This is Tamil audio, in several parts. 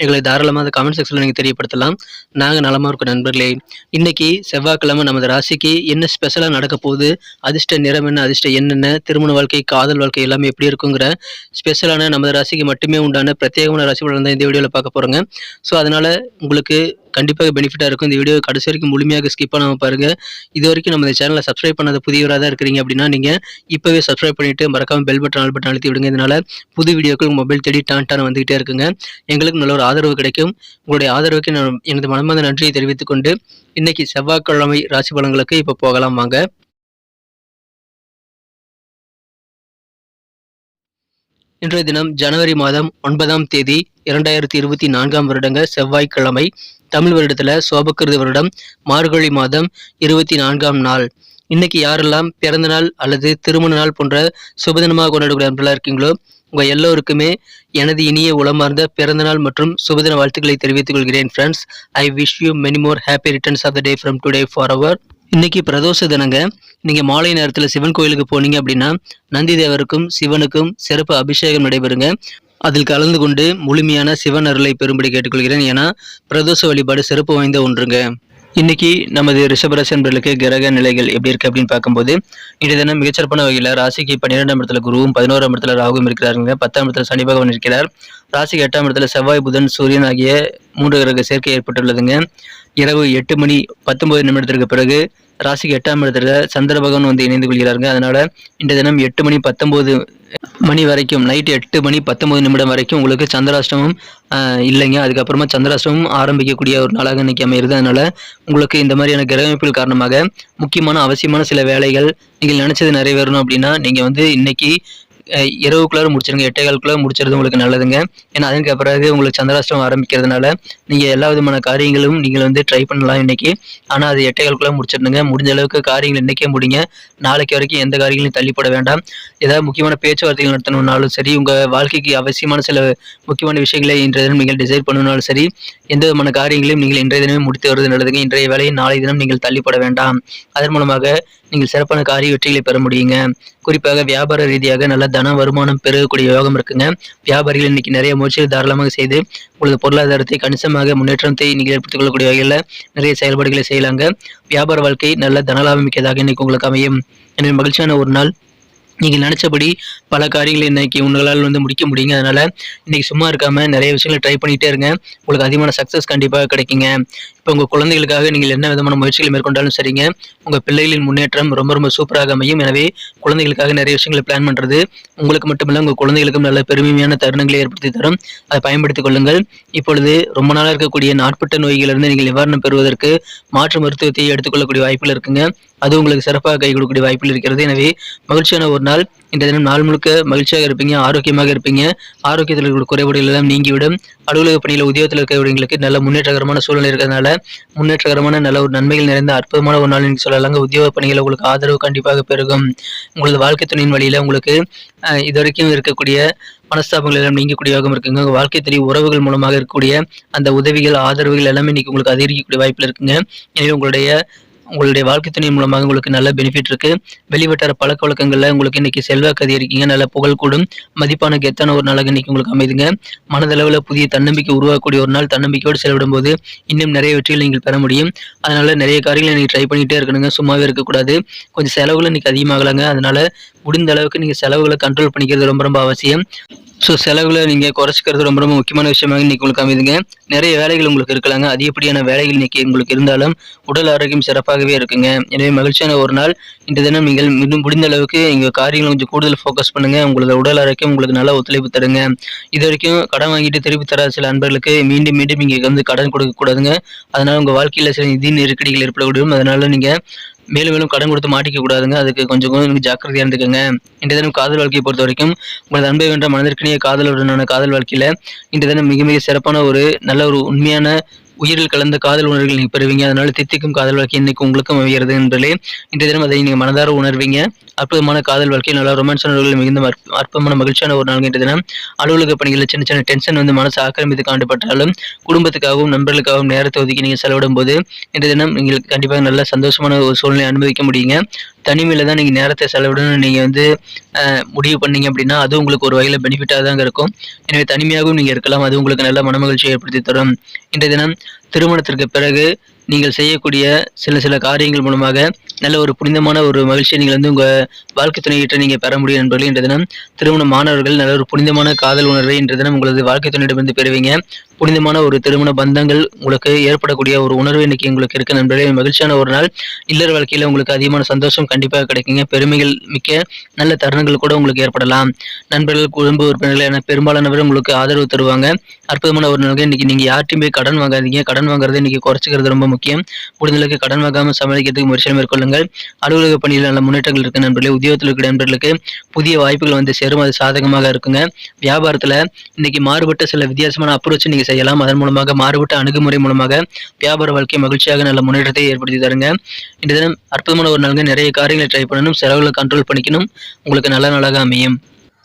எங்களை தாராளமாக கமெண்ட் செக்ஷனில் நீங்கள் தெரியப்படுத்தலாம். நாங்கள் நலமாக இருக்கோம் நண்பர்களே இன்றைக்கி செவ்வாய்க்கிழமை நமது ராசிக்கு என்ன ஸ்பெஷலாக நடக்க போகுது? அதிர்ஷ்ட நிறம் என்ன அதிர்ஷ்ட என்னென்ன திருமண வாழ்க்கை காதல் வாழ்க்கை எல்லாமே எப்படி இருக்குங்கிற ஸ்பெஷலான நமது ராசிக்கு மட்டுமே உண்டான பிரத்யேகமான ராசி பலன் தான் இந்த வீடியோவில் பார்க்க போகிறோங்க ஸோ அதனால் உங்களுக்கு கண்டிப்பாக பெனிஃபிட்டாக இருக்கும். இந்த வீடியோ கடைசி வரைக்கும் முழுமையாக ஸ்கிப் பண்ணாமல் பாருங்கள் இது வரைக்கும் நம்ம இந்த சேனலை சப்ஸ்கிரைப் பண்ணாத புதியவராக தான் இருக்கிறீங்க அப்படின்னா நீங்கள் இப்போவே சப்ஸ்கிரைப் பண்ணிவிட்டு மறக்காமல் பெல் பட்டன் ஆல் பட்டன் அழுத்தி விடுங்க. இதனால் புது வீடியோக்கள் உங்கள் மொபைல் தேடி டான் டான் வந்துகிட்டே இருக்குங்க. எங்களுக்கு நல்ல ஒரு ஆதரவு கிடைக்கும். உங்களுடைய ஆதரவுக்கு நான் எனது மனமார்ந்த நன்றியை தெரிவித்துக் கொண்டு இன்னைக்கு செவ்வாய்க்கிழமை ராசி பலன்களுக்கு இப்போ போகலாம் வாங்க. இன்றைய தினம் ஜனவரி மாதம் ஒன்பதாம் தேதி இரண்டாயிரத்தி இருபத்தி நான்காம் வருடங்க செவ்வாய்க்கிழமை. தமிழ் வருடத்துல சோபக்கிருத வருடம் மார்கழி மாதம் இருபத்தி நான்காம் நாள். இன்னைக்கு யாரெல்லாம் பிறந்த நாள் அல்லது திருமண நாள் போன்ற சுபதினமாக கொண்டாடக்கூடிய இருக்கீங்களோ உங்க எல்லோருக்குமே எனது இனிய உளமார்ந்த பிறந்தநாள் மற்றும் சுபதின வாழ்த்துக்களை தெரிவித்துக் கொள்கிறேன் friends I wish you many more happy returns of the day from today for our இன்னைக்கு பிரதோஷ தினங்க. நீங்க மாலை நேரத்தில் சிவன் கோயிலுக்கு போனீங்க அப்படின்னா நந்தி தேவருக்கும் சிவனுக்கும் சிறப்பு அபிஷேகம் நடைபெறுங்க. அதில் கலந்து கொண்டு முழுமையான சிவன் அருளை பெரும்படி கேட்டுக்கொள்கிறேன் ஏன்னா பிரதோஷ வழிபாடு சிறப்பு வாய்ந்த ஒன்றுங்க. இன்னைக்கு நமது ரிஷபராசி என்பர்களுக்கு கிரக நிலைகள் எப்படி இருக்கு அப்படின்னு பார்க்கும்போது இன்றைய தினம் மிகச்சிறப்பான வகையில் ராசிக்கு பன்னிரெண்டாம் இடத்துல குருவும் பதினோராம் இடத்துல ராகுவும் இருக்கிறாருங்க. பத்தாம் இடத்துல சனி பகவான் இருக்கிறார். ராசிக்கு எட்டாம் இடத்துல செவ்வாய் புதன் சூரியன் ஆகிய மூன்று கிரக சேர்க்கை ஏற்பட்டுள்ளதுங்க. இரவு எட்டு மணி பத்தொன்பது நிமிடத்திற்கு பிறகு ராசிக்கு எட்டாம் இடத்துல சந்திர பகவான் வந்து இணைந்து கொள்கிறாருங்க. அதனால இந்த தினம் எட்டு மணி பத்தொம்போது மணி வரைக்கும் நைட் எட்டு மணி பத்தொன்பது நிமிடம் வரைக்கும் உங்களுக்கு சந்திராஷ்டமம் இல்லைங்க. அதுக்கப்புறமா சந்திராஷ்டமம் ஆரம்பிக்கக்கூடிய ஒரு நாளாக இன்னைக்கு அமையிறது. அதனால உங்களுக்கு இந்த மாதிரியான கிரகமைப்புகள் காரணமாக முக்கியமான அவசியமான சில வேலைகள் நீங்கள் நினைச்சது நிறைவேறணும் அப்படின்னா நீங்கள் வந்து இன்னைக்கு இரவுக்குள்ளார முடிச்சிருங்க எட்டே காலுக்குள்ள முடிச்சிருது உங்களுக்கு நல்லதுங்க. ஏன்னா அதுக்கு பிறகு உங்களுக்கு சந்திராஷ்டம் ஆரம்பிக்கிறதுனால நீங்கள் எல்லா விதமான காரியங்களும் நீங்கள் வந்து ட்ரை பண்ணலாம் இன்னைக்கு. ஆனால் அது எட்டே காலுக்குள்ள முடிச்சிருந்துங்க முடிஞ்ச அளவுக்கு காரியங்கள் இன்றைக்கே முடிங்க. நாளைக்கு வரைக்கும் எந்த காரியங்களையும் தள்ளிப்பட வேண்டாம். ஏதாவது முக்கியமான பேச்சுவார்த்தைகள் நடத்தணும்னாலும் சரி உங்கள் வாழ்க்கைக்கு அவசியமான சில முக்கியமான விஷயங்களை இன்றைய தினம் நீங்கள் டிசைட் பண்ணணும்னாலும் சரி எந்த விதமான காரியங்களையும் நீங்கள் இன்றைய தினமே முடித்து வருவது நல்லதுங்க. இன்றைய வேலையை நாளை தினம் நீங்கள் தள்ளிப்பட வேண்டாம். அதன் மூலமாக நீங்கள் சிறப்பான காரிய வெற்றிகளை பெற முடியுங்க. குறிப்பாக வியாபார ரீதியாக நல்ல தன வருமானம் பெருகக்கூடிய யோகம் இருக்குங்க. வியாபாரிகள் இன்னைக்கு நிறைய முயற்சிகள் தாராளமாக செய்து உங்களது பொருளாதாரத்தை கணிசமாக முன்னேற்றத்தை நீங்கள் ஏற்படுத்திக் கொள்ளக்கூடிய வகையில் நிறைய செயல்பாடுகளை செய்யலாங்க. வியாபார வாழ்க்கை நல்ல தனலாபமிக்கதாக இன்னைக்கு உங்களுக்கு அமையும். எனவே மகிழ்ச்சியான ஒரு நாள். நீங்கள் நினச்சபடி பல காரியங்களை இன்றைக்கி உங்களால் வந்து முடிக்க முடியுங்க அதனால் இன்றைக்கி சும்மா இருக்காமல் நிறைய விஷயங்களை ட்ரை பண்ணிகிட்டே இருங்க. உங்களுக்கு அதிகமான சக்ஸஸ் கண்டிப்பாக கிடைக்குங்க. இப்போ உங்கள் குழந்தைகளுக்காக நீங்கள் என்ன விதமான முயற்சிகளை மேற்கொண்டாலும் சரிங்க. உங்கள் பிள்ளைகளின் முன்னேற்றம் ரொம்ப ரொம்ப சூப்பராக அமையும். எனவே குழந்தைகளுக்காக நிறைய விஷயங்களை பிளான் பண்ணுறது உங்களுக்கு மட்டுமில்லை உங்கள் குழந்தைகளுக்கும் நல்ல பெருமையான தருணங்களை ஏற்படுத்தி தரும். அதை பயன்படுத்திக் கொள்ளுங்கள். இப்பொழுது ரொம்ப நாளாக இருக்கக்கூடிய நாட்பட்ட நோய்களிலிருந்து நீங்கள் நிவாரணம் பெறுவதற்கு மாற்று மருத்துவத்தை எடுத்துக்கொள்ளக்கூடிய வாய்ப்புகள் இருக்குங்க. அது உங்களுக்கு சிறப்பாக கை கொடுக்கக்கூடிய வாய்ப்பில் இருக்கிறது. எனவே மகிழ்ச்சியான ஒரு நாள். இந்த தினம் நாள் முழுக்க மகிழ்ச்சியாக இருப்பீங்க ஆரோக்கியமாக இருப்பீங்க. ஆரோக்கியத்தில் இருக்கிற குறைபாடுகள் எல்லாம் நீங்கிவிடும். அலுவலக பணியில் உத்தியோகத்தில் இருக்கிறவங்களுக்கு நல்ல முன்னேற்றகரமான சூழ்நிலை இருக்கிறதுனால முன்னேற்றகரமான நல்ல ஒரு நன்மைகள் நிறைந்த அற்புதமான ஒரு நாள் நீங்கள் சொல்லலாங்க. உத்தியோக பணிகளை உங்களுக்கு ஆதரவு கண்டிப்பாக பெருகும். உங்களது வாழ்க்கை துணையின் வழியில் உங்களுக்கு இது வரைக்கும் இருக்கக்கூடிய மனஸ்தாபங்கள் எல்லாம் நீங்கக்கூடிய யோகம் இருக்குங்க. உங்கள் வாழ்க்கை துணை உறவுகள் மூலமாக இருக்கக்கூடிய அந்த உதவிகள் ஆதரவுகள் எல்லாமே இன்னைக்கு உங்களுக்கு அதிகரிக்கக்கூடிய வாய்ப்பில் இருக்குங்க. எனவே உங்களுடைய உங்களுடைய வாழ்க்கை துணை மூலமாக உங்களுக்கு நல்ல பெனிஃபிட் இருக்கு. வெளிவட்டார பழக்க வழக்கங்கள்ல உங்களுக்கு இன்னைக்கு செல்வாக்கு அதிகரிக்கீங்க. நல்ல புகழ் கூடும். மதிப்பான கெத்தான ஒரு நாளாக இன்னைக்கு உங்களுக்கு அமைதுங்க. மனதளவில் புதிய தன்னம்பிக்கை உருவாக்கக்கூடிய ஒரு நாள் தன்னம்பிக்கையோடு செலவிடும் போது இன்னும் நிறைய வெற்றிகள் நீங்கள் பெற முடியும். அதனால நிறைய காரியங்களை நீங்கள் ட்ரை பண்ணிட்டே இருக்கணுங்க. சும்மாவே இருக்கக்கூடாது. கொஞ்சம் செலவுகள் இன்னைக்கு அதிகமாகலாங்க. அதனால முடிந்த அளவுக்கு நீங்கள் செலவுகளை கண்ட்ரோல் பண்ணிக்கிறது ரொம்ப ரொம்ப அவசியம். ஸோ செலவுகளை நீங்கள் குறைச்சிக்கிறது ரொம்ப ரொம்ப முக்கியமான விஷயமாக இன்றைக்கி உங்களுக்கு அமைதுங்க. நிறைய வேலைகள் உங்களுக்கு இருக்கலாங்க. அதிகப்படியான வேலைகள் இன்றைக்கி உங்களுக்கு இருந்தாலும் உடல் ஆரோக்கியம் சிறப்பாகவே இருக்குங்க. எனவே மகிழ்ச்சியான ஒரு நாள். இந்த தினம் நீங்கள் இன்னும் முடிந்த அளவுக்கு எங்கள் காரியங்களை கொஞ்சம் கூடுதல் ஃபோக்கஸ் பண்ணுங்கள் உங்களோட உடல் ஆரோக்கியம் உங்களுக்கு நல்லா ஒத்துழைப்பு தருங்க. இது வரைக்கும் கடன் வாங்கிட்டு திருப்பி தராத சில அன்பர்களுக்கு மீண்டும் மீண்டும் இங்கே வந்து கடன் கொடுக்கக்கூடாதுங்க அதனால் உங்கள் வாழ்க்கையில் சில நிதி நெருக்கடிகள் ஏற்படக்கூடும். அதனால் நீங்கள் மேலும் மேலும் கடன் கொடுத்து மாட்டிக்க கூடாதுங்க. அதுக்கு கொஞ்சம் கொஞ்சம் ஜாக்கிரதையாக இருந்துக்கோங்க. இந்த தினம் காதல் வாழ்க்கையை பொறுத்த வரைக்கும் உங்களது அன்பை வென்ற மனதிற்கினிய காதலுடனான காதல் வாழ்க்கையில் இந்த தினம் மிக மிக சிறப்பான ஒரு நல்ல ஒரு உண்மையான உயிரில் கலந்த காதல் உணர்வுகள் நீங்கள் பெறுவீங்க. அதனால தித்திக்கும் காதல் வாழ்க்கை இன்னைக்கு உங்களுக்கும் அமைகிறது என்பதே இன்றைய தினம் அதை நீங்கள் மனதார உணர்வீங்க. அற்புதமான காதல் வாழ்க்கையில் நல்லா ரொமான்ஸ் உணர்வுகள் மிகுந்த அற்ப- அற்புதமான மகிழ்ச்சியான ஒரு நாள் இன்றைய தினம். அலுவலக பணிகளில் சின்ன சின்ன டென்ஷன் வந்து மனசு ஆக்கிரமித்து காண்டப்பட்டாலும் குடும்பத்துக்காகவும் நண்பர்களுக்காகவும் நேரத்தை ஒதுக்கி நீங்கள் செலவிடும் போது இன்றைய தினம் நீங்கள் கண்டிப்பாக நல்ல சந்தோஷமான ஒரு சூழ்நிலை அனுபவிக்க முடியுங்க. தனிமையில் தான் நீங்கள் நேரத்தை செலவிடணும்னு நீங்கள் வந்து முடிவு பண்ணீங்க அப்படின்னா அது உங்களுக்கு ஒரு வகையில் பெனிஃபிட்டாக தாங்க இருக்கும். எனவே தனிமையாகவும் நீங்கள் இருக்கலாம். அது உங்களுக்கு நல்ல மனமகிழ்ச்சியை ஏற்படுத்தி தரும். இன்றைய தினம் திருமணத்திற்கு பிறகு நீங்கள் செய்யக்கூடிய சில சில காரியங்கள் மூலமாக நல்ல ஒரு புனிதமான ஒரு மகிழ்ச்சியை நீங்கள் வந்து உங்கள் வாழ்க்கை துணையிட்ட நீங்கள் பெற முடியும் என்பதில் இன்றைய தினம் திருமண மாணவர்கள் நல்ல ஒரு புனிதமான காதல் உணர்வை இன்றைய தினம் உங்களது வாழ்க்கை துணையிடமிருந்து பெறுவீங்க. புனிதமான ஒரு திருமண பந்தங்கள் உங்களுக்கு ஏற்படக்கூடிய ஒரு உணர்வு இன்னைக்கு உங்களுக்கு இருக்க நண்பர்களே மகிழ்ச்சியான ஒரு நாள். இல்லற வாழ்க்கையில் உங்களுக்கு அதிகமான சந்தோஷம் கண்டிப்பாக கிடைக்குங்க. பெருமைகள் மிக்க நல்ல தருணங்கள் கூட உங்களுக்கு ஏற்படலாம். நண்பர்கள் குடும்ப உறுப்பினர்கள் என பெரும்பாலானவர் உங்களுக்கு ஆதரவு தருவாங்க. அற்புதமான ஒரு நாள் இன்னைக்கு யார்ட்டையும் போய் கடன் வாங்காதீங்க. கடன் வாங்குறதை இன்னைக்கு குறைச்சிக்கிறது ரொம்ப முக்கியம். முடிந்த கடன் வாங்காமல் சமாளிக்கிறதுக்கு முயற்சிகள் மேற்கொள்ளுங்கள். அலுவலக பணியில் நல்ல முன்னேற்றங்கள் இருக்கு நண்பர்களே. உத்தியோகத்தில் இருக்கிற நண்பர்களுக்கு புதிய வாய்ப்புகள் வந்து சேரும். அது சாதகமாக இருக்குங்க. வியாபாரத்தில் இன்னைக்கு மாறுபட்ட சில வித்தியாசமான அப்ரோச் நீங்கள் செய்யலாம். அதன் மூலமாக மாறுபட்ட அணுகுமுறை மூலமாக வியாபார வாழ்க்கை மகிழ்ச்சியாக நல்ல முன்னேற்றத்தை ஏற்படுத்தி தருங்க. இந்த தினம் அற்புதமான ஒரு நாளுங்க. நிறைய காரியங்களை ட்ரை பண்ணணும். செலவுகளை கண்ட்ரோல் பண்ணிக்கணும். உங்களுக்கு நல்ல நாளாக அமையும்.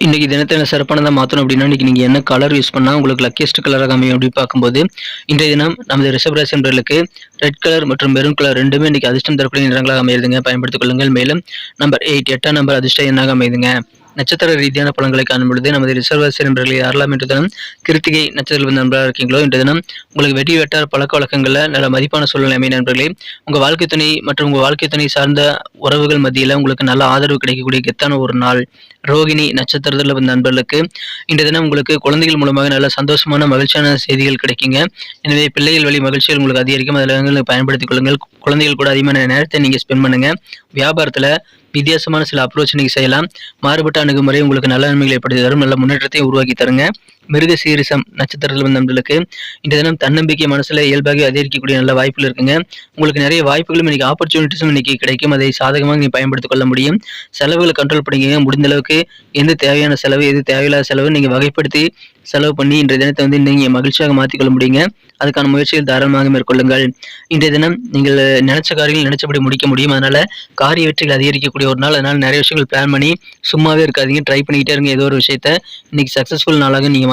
இன்னைக்கு தினத்தை என்ன சிறப்பானதாக மாற்றணும் அப்படின்னா இன்னைக்கு நீங்கள் என்ன கலர் யூஸ் பண்ணால் உங்களுக்கு லக்கியஸ்ட் கலராக அமையும் அப்படின்னு பார்க்கும்போது இன்றைய தினம் நமது ரிஷபராசி என்பவர்களுக்கு ரெட் கலர் மற்றும் மெரூன் கலர் ரெண்டுமே இன்னைக்கு அதிர்ஷ்டம் தரக்கூடிய நிறங்களாக அமையுதுங்க. பயன்படுத்திக் கொள்ளுங்கள். மேலும் நம்பர் எயிட் எட்டாம் நம்பர் அதிர்ஷ்டம் என்னாக அமையுதுங்க. நட்சத்திர ரீதியான பலன்களை காணும் பொழுது நமது ரிசர்வாசி நண்பர்களை யாரெல்லாம் இன்று தினம் கிருத்திகை நட்சத்திர நண்பராக இருக்கீங்களோ இன்று தினம் உங்களுக்கு வெற்றி வெட்டார் பழக்க வழக்கங்களில் நல்ல மதிப்பான சூழ்நிலை அமைய நண்பர்களே. உங்கள் வாழ்க்கை துணை மற்றும் உங்கள் வாழ்க்கை துணை சார்ந்த உறவுகள் மத்தியில் உங்களுக்கு நல்ல ஆதரவு கிடைக்கக்கூடிய கெத்தான ஒரு நாள் ரோகிணி நட்சத்திரத்தில் வந்த நண்பர்களுக்கு. இன்றைய தினம் உங்களுக்கு குழந்தைகள் மூலமாக நல்ல சந்தோஷமான மகிழ்ச்சியான செய்திகள் கிடைக்குங்க. எனவே பிள்ளைகள் வழி மகிழ்ச்சிகள் உங்களுக்கு அதிகரிக்கும். அதில் பயன்படுத்திக் கொள்ளுங்கள். குழந்தைகள் கூட அதிகமான நேரத்தை நீங்கள் ஸ்பெண்ட் பண்ணுங்கள் வியாபாரத்தில் வித்தியாசமான சில அப்ரோச் நீங்கள் செய்யலாம். மாறுபட்ட அணுகுமுறை உங்களுக்கு நல்ல நன்மைகளை ஏற்படுத்தி தரும் நல்ல முன்னேற்றத்தை உருவாக்கி தருங்க. மிருக சீரிசம் நட்சத்திரத்தில் வந்த நம்மளுக்கு இந்த தினம் தன்னம்பிக்கை மனசில் இயல்பாக அதிகரிக்கக்கூடிய நல்ல வாய்ப்புகள் இருக்குங்க. உங்களுக்கு நிறைய வாய்ப்புகளும் இன்னைக்கு ஆப்பர்ச்சுனிட்டிஸும் இன்னைக்கு கிடைக்கும். அதை சாதகமாக நீங்கள் பயன்படுத்திக் கொள்ள முடியும். செலவுகளை கண்ட்ரோல் பண்ணிக்கங்க. முடிந்த அளவுக்கு எந்த தேவையான செலவு எது தேவையில்லாத செலவு நீங்கள் வகைப்படுத்தி செலவு பண்ணி இன்றைய தினத்தை வந்து நீங்கள் மகிழ்ச்சியாக மாற்றிக்கொள்ள முடியுங்க. அதுக்கான முயற்சிகள் தாராளமாக மேற்கொள்ளுங்கள். இன்றைய தினம் நீங்கள் நினைச்ச காரியங்கள் நினைச்சபடி முடிக்க முடியும். அதனால காரிய வெற்றிகள் அதிகரிக்கக்கூடிய ஒரு நாள். அதனால நிறைய விஷயங்கள் பிளான் பண்ணி சும்மாவே இருக்காதீங்க. ட்ரை பண்ணிக்கிட்டே இருங்க. ஏதோ ஒரு விஷயத்த இன்னைக்கு சக்ஸஸ்ஃபுல் நாளாக நீங்கள்